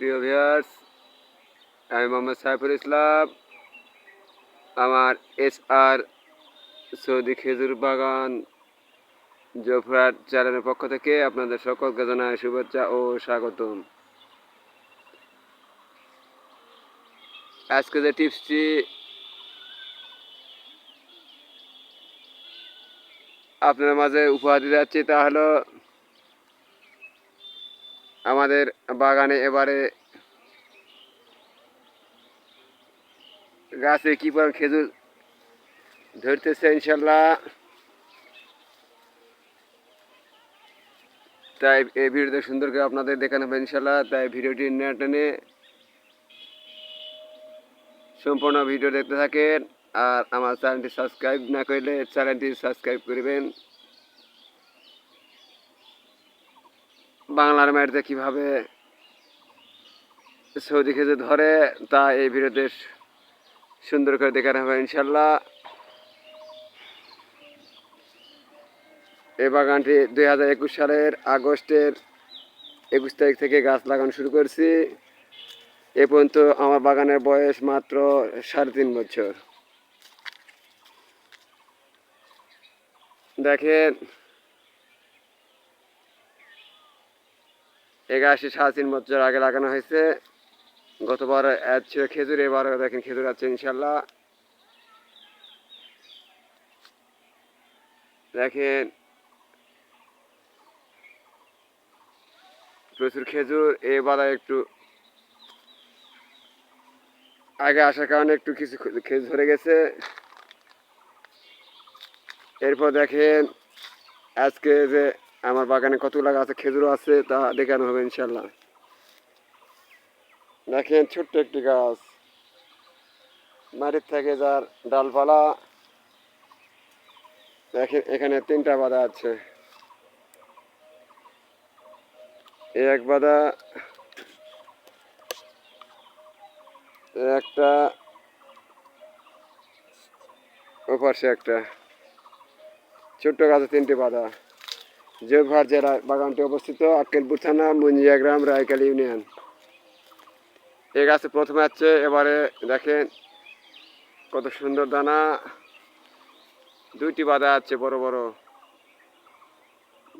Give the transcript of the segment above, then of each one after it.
প্রিয় ভিয়ার্স আমি মোহাম্মদ সাইফুল ইসলাম। আমার এস আর সৌদি খেজুর বাগান জফরাট চ্যানেলের পক্ষ থেকে আপনাদের সকলকে জানাই শুভেচ্ছা ও স্বাগতম। আজকে যে টিপসটি আপনার মাঝে উপহার দিতে যাচ্ছি তা হলো আমাদের বাগানে এবারে গাছে কি পরিমাণ খেজুর ধরতেছে ইনশাল্লাহ। তাই এই ভিডিওতে সুন্দর করে আপনাদের দেখানো হবে ইনশাল্লাহ। তাই ভিডিওটি না টেনে সম্পূর্ণ ভিডিও দেখতে থাকেন আর আমার চ্যানেলটি সাবস্ক্রাইব না করলে চ্যানেলটি সাবস্ক্রাইব করবেন। বাংলার মাটিতে কীভাবে সৌদি খেজুর ধরে, তা এই ভিডিওতে সুন্দর করে দেখানো হবে ইনশাল্লাহ। এই বাগানটি দুই হাজার একুশ সালের আগস্টের একুশ তারিখ থেকে গাছ লাগানো শুরু করছি। এ পর্যন্ত আমার বাগানের বয়স মাত্র সাড়ে তিন বছর। দেখেন গাছটি সাড়ে তিন বছর আগে লাগানো হয়েছে। গতবার এক ছিল খেজুর এবারও দেখেন খেজুর আছে ইনশাল্লাহ দেখেন, প্রচুর খেজুর, এবার একটু আগে আসার কারণে একটু কিছু খেজুর ধরে গেছে। এরপর দেখেন, আজকে যে আমার বাগানে কতগুলো গাছে খেজুর আছে, তা দেখানো হবে ইনশাল্লাহ দেখেন ছোট্ট একটি গাছ। মাটির থেকে যার ডালপালা, দেখেন এখানে তিনটা বাধা আছে। এক বাধা একটা, ওপাশে একটা। ছোট্ট গাছে তিনটি বাধা। জয়ভার জেলা বাগানটি অবস্থিত আক্কেলপুর থানা, মুঞ্জিয়া গ্রাম, রায়কাল ইউনিয়ন। এই গাছে প্রথমে আছে, এবারে দেখেন কত সুন্দর দানা। দুইটি বাধা আছে, বড় বড়।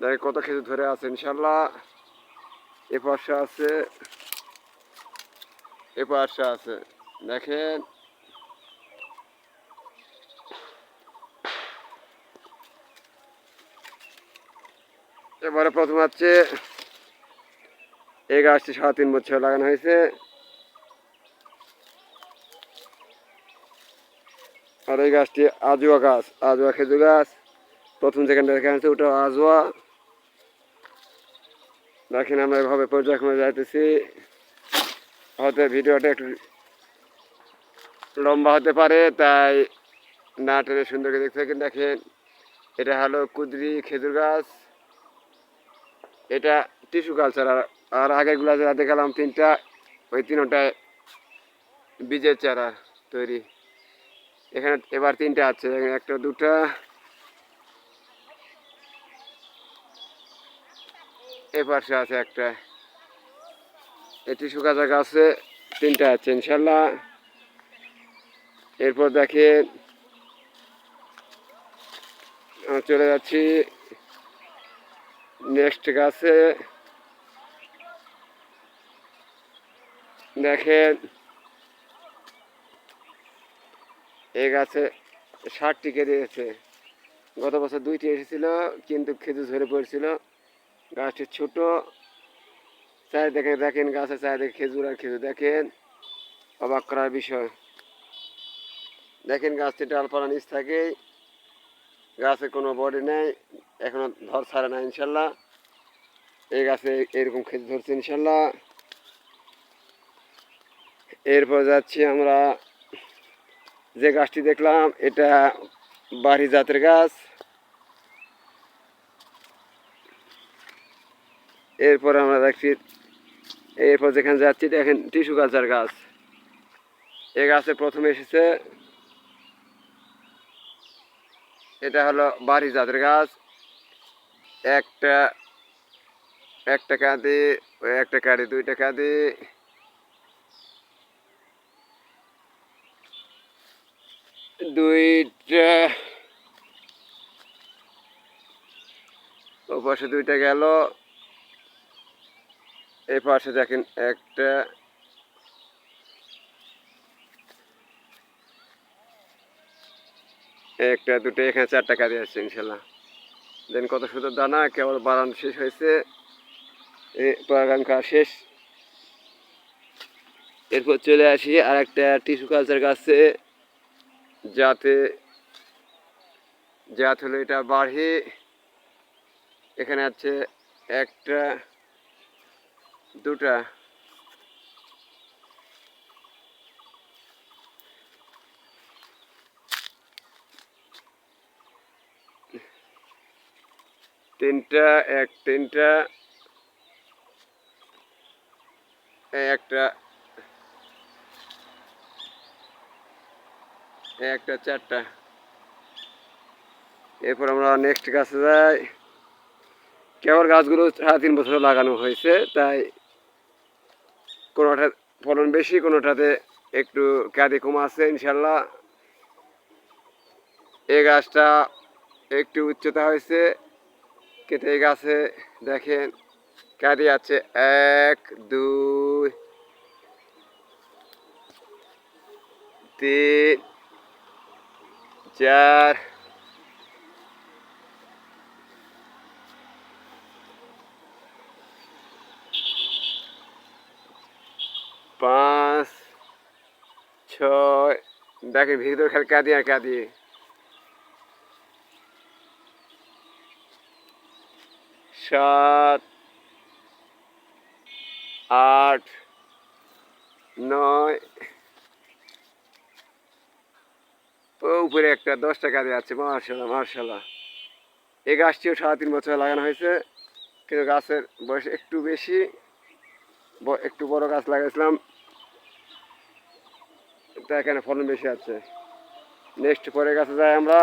দেখেন কত খেজুর ধরে আছে, ইনশাল্লাহ। এ পাশে আছে এ পাশে আছে। দেখেন এবারে প্রথম হচ্ছে এই গাছটি সাড়ে তিন বছর লাগানো হয়েছে। আর এই গাছটি আজুয়া গাছ, আজুয়া খেজুর গাছ। প্রথম যেখানটা দেখা যাচ্ছে ওটা আজুয়া। দেখেন আমরা এভাবে পর্যবেক্ষণে যাইতেছি। হয়তো ভিডিওটা একটু লম্বা হতে পারে, তাই না টেনে সুন্দরকে দেখতে থাকেন। দেখেন, এটা হলো কুদরি খেজুর গাছ। এটা টিস্যু কালচার আর আর আগেরগুলো যারা দেখালাম তিনটা, ওই তিনটায় বীজের চারা তৈরি। এখানে এবার তিনটা আছে একটা, দুটা, এ পাশে আছে একটা। এই টিস্যু কাঁচা গাছে তিনটা আছে ইনশাল্লাহ এরপর আমরা চলে যাচ্ছি নেক্সট গাছে দেখেন। এই গাছে ষাটটি কেটে দিয়েছে। গত বছর দুইটি এসেছিল, কিন্তু খেজুর ঝরে পড়ছিল। গাছটি ছোট। চারিদিকে দেখেন গাছে চারিদিকে খেজুর আর খেজুর। দেখেন, অবাক করার বিষয়। দেখেন, গাছটি ডালপালা নিচ থাকেই গাছে কোনো বডি নেই, এখনও ধর ছাড়ে না ইনশাল্লাহ। এই গাছে এরকম খেতে ধরছে ইনশাল্লাহ। এরপর যাচ্ছি আমরা, যে গাছটি দেখলাম, এটা বাড়ি জাতের গাছ। এরপর আমরা দেখছি, এরপর যেখানে যাচ্ছি দেখেন টিস্যু কালচার গাছ। এ গাছে প্রথমে এসেছে এটা হলো বাড়ি জাতের গাছ। একটা একটা কাঁদি একটা কাঁদি দুইটা কাঁদি দুইটা। ও পাশে দুইটা গেল। এই পাশে দেখেন একটা। একটা, দুটো, এখানে চারটা কাজে আসছে ইনশাল্লাহ। দেন কত সুন্দর দানা, কেবল বাড়ানো শেষ হয়েছে। এ, বাগান শেষ। এরপর চলে আসি আর একটা টিস্যু কালচার গাছে। যাতে, জাত হলো এটা বাড়ে। এখানে আছে একটা, দুটা। তিনটা, এক, তিনটা, একটা একটা, চারটা। এরপর আমরা নেক্সট গাছে যাই। কেবল গাছগুলো সাড়ে তিন বছর লাগানো হয়েছে, তাই কোনোটা ফলন বেশি, কোনোটাতে একটু ক্যাদি কম আছে, ইনশাল্লাহ। এই গাছটা একটু উচ্চতা হয়েছে এই গাছে, দেখেন ক্যাদি আছে এক, দুই, তিন, চার, পাঁচ, ছয়। দেখেন, ভিতর খেল কাঁদি আর সাত, আট, নয় উপরে একটা দশটা কাঁদি আছে মার্শাল্লাহ মার্শাল্লাহ এই গাছটিও সাড়ে তিন বছর লাগানো হয়েছে, কিন্তু গাছের বয়স একটু বেশি একটু বড় গাছ লাগাইছিলাম, তো এখানে ফলন বেশি আছে। নেক্সট পরে গাছে যাই আমরা।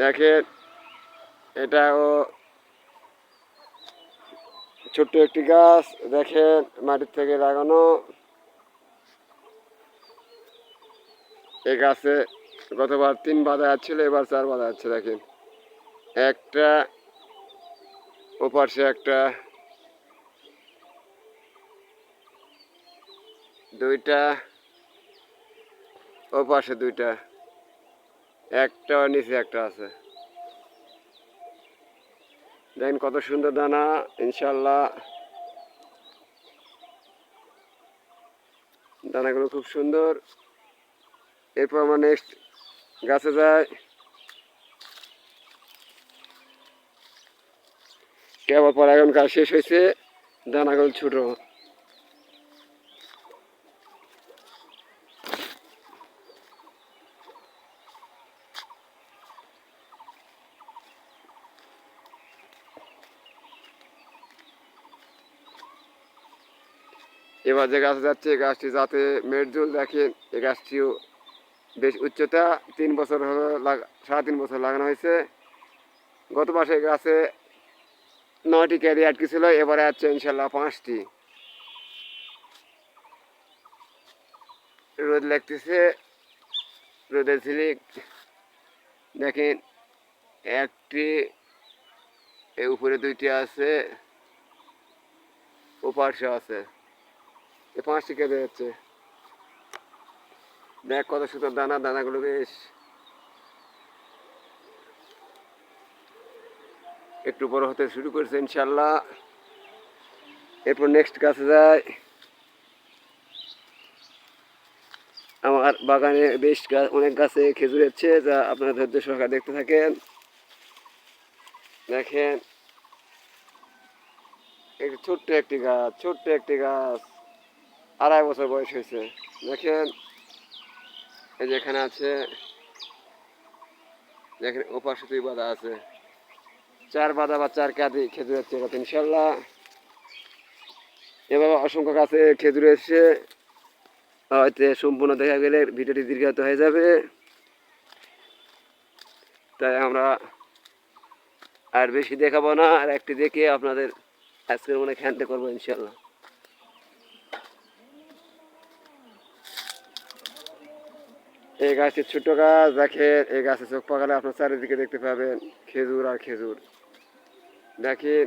দেখেন এটা ও ছোট্ট একটি গাছ, দেখেন মাটির থেকে লাগানো। এই গাছে গতবার তিন বাধা ছিল এবার চার বাধা আছে, দেখেন। একটা, ওপাশে একটা, দুইটা ও পাশে দুইটা, একটা, নিচে একটা আছে। দেখেন কত সুন্দর দানা ইনশাল্লাহ দানাগুলো খুব সুন্দর। এরপর আমরা নেক্সট গাছে যাই। কেবল পরাগন কাজ শেষ হয়েছে, দানাগুলো ছোট। এবার যে গাছ যাচ্ছে, এই গাছটি যাতে মেরজুল দেখেন এই গাছটিও বেশ উচ্চতা তিন বছর হলো সাড়ে তিন বছর লাগানো হয়েছে। গত মাসে গাছে নয়টি ক্যারি আটকে ছিল, এবারে আছে ইনশাল্লাহ পাঁচটি। রোদ লাগতেছে, রোদের ঝিলিক। দেখেন, একটি, এ উপরে দুইটি আছে ও আছে। এ পাঁচটি কেটে যাচ্ছে? দেখ কত সুন্দর দানা, দানাগুলো বেশ। একটু বড় হতে শুরু করেছে ইনশাল্লাহ এরপর নেক্সট গাছে যায় আমার বাগানে বেশ গাছ অনেক গাছে খেজুর হচ্ছে, যা আপনারা ধৈর্য সহকারে দেখতে থাকেন। দেখেন, একটি ছোট্ট একটি গাছ, ছোট্ট একটি গাছ। আড়াই বছর বয়স হয়েছে। দেখেন, এই যে এখানে আছে, দেখেন ওপাশে দুই বাধা আছে। চার বাধা বা চার কাঁদি খেজুর হচ্ছে ইনশাল্লাহ। এভাবে অসংখ্য কাছে খেজুর এসছে হয়তো সম্পূর্ণ দেখা গেলে ভিডিওটি দীর্ঘায়িত হয়ে যাবে। তাই আমরা আর বেশি দেখাবো না, আর একটি দেখে আপনাদের আজকের মনে খেয়ানতে করব, ইনশাল্লাহ। এই গাছটি ছোট গাছ দেখেন এই গাছে চোখ পাকালে আপনার চারিদিকে দেখতে পাবেন খেজুর আর খেজুর। দেখেন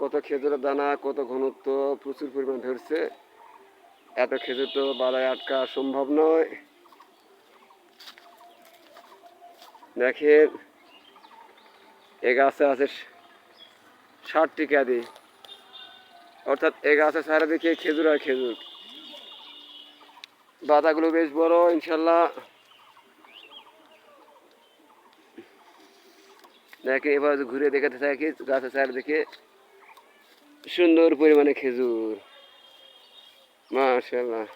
কত খেজুরের দানা, কত ঘনত্ব, প্রচুর পরিমাণ ধরছে। এত খেজুর তো বালায় আটকা সম্ভব নয়। দেখেন এ গাছে আছে ষাটটি ক্যাদি। অর্থাৎ এ গাছে চারিদিকে খেজুর আর খেজুর। বাদাগুলো বেশ বড় ইনশাল্লাহ দেখে এবার ঘুরে দেখাতে থাকি, গাছের চারিদিকে সুন্দর পরিমাণে খেজুর। মাশাল্লাহ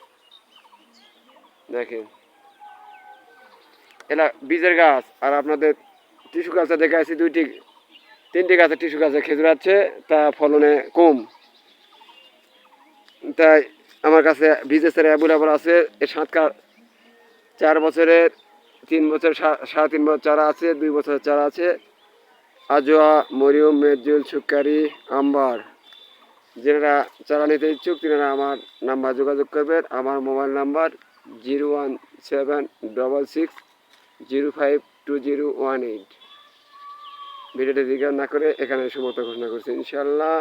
দেখেন। এলা বীজের গাছ, আর আপনাদের টিসু গাছে দেখে আছি দুইটি, তিনটি গাছে টিসু গাছে খেজুর আছে, তা ফলনে কম। তাই আমার কাছে বীজের স্যার অ্যাভেলেবল আছে। এর সাতকার চার বছরের তিন বছর সাড়ে তিন বছর চারা আছে, দুই বছরের চারা আছে। Ajwa, Mariam, Medjool Sukkari Amber. যারা চারা নিতে ইচ্ছুক, তিনারা আমার নাম্বার যোগাযোগ করবেন। আমার mobile number zero one seven double six zero five two zero one eight. ভিডিওটি জিজ্ঞাসা না করে এখানে সমত ঘোষণা করছি। ইনশাল্লাহ